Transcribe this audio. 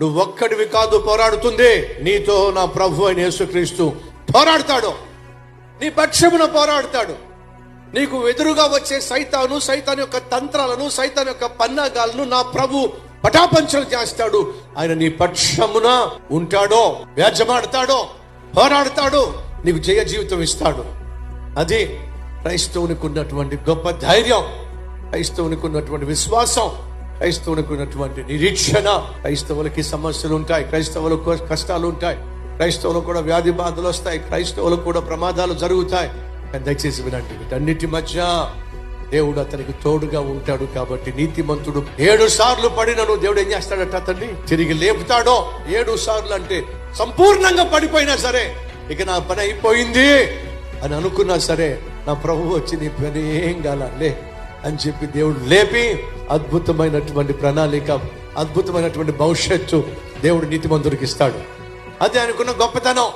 నువ్వు ఒక్కడివి కాదు పోరాడుతుంది. నీతో నా ప్రభు అయిన యేసుక్రీస్తు పోరాడతాడు. నీ పక్షమున పోరాడతాడు. నీకు ఎదురుగా వచ్చే సైతాను సైతాన్ యొక్క తంత్రాలను సైతాన్ యొక్క పన్నాగాలను నా ప్రభు పటాపంచలు చేస్తాడు. ఆయన నీ పక్షమున ఉంటాడో వ్యాజమాడతాడో పోరాడతాడు నీకు జయ జీవితం ఇస్తాడు. అది క్రైస్తవునికి ఉన్నటువంటి గొప్ప ధైర్యం క్రైస్తవునికి ఉన్నటువంటి విశ్వాసం. క్రైస్తవులకు ఉన్నటువంటి నిరీక్షణ. క్రైస్తవులకి సమస్యలు ఉంటాయి క్రైస్తవులకు కష్టాలు ఉంటాయి క్రైస్తవులకు కూడా వ్యాధి బాధలు వస్తాయి క్రైస్తవులకు కూడా ప్రమాదాలు జరుగుతాయి. దయచేసి వినండి వీటన్నిటి మధ్య దేవుడు అతనికి తోడుగా ఉంటాడు కాబట్టి నీతిమంతుడు ఏడు సార్లు పడినను దేవుడు ఏం చేస్తాడట అతన్ని? తిరిగి లేపుతాడో? ఏడు సార్లు అంటే సంపూర్ణంగా పడిపోయినా సరే ఇక నా పని అయిపోయింది అని అనుకున్నా సరే నా ప్రభు వచ్చి నీ పని ఏం కాలే అని చెప్పి దేవుడు లేపి అద్భుతమైనటువంటి ప్రణాళిక అద్భుతమైనటువంటి భవిష్యత్తు దేవుడు నీతిమంతుడికి ఇస్తాడు. అదే అనుకున్న గొప్పతనం.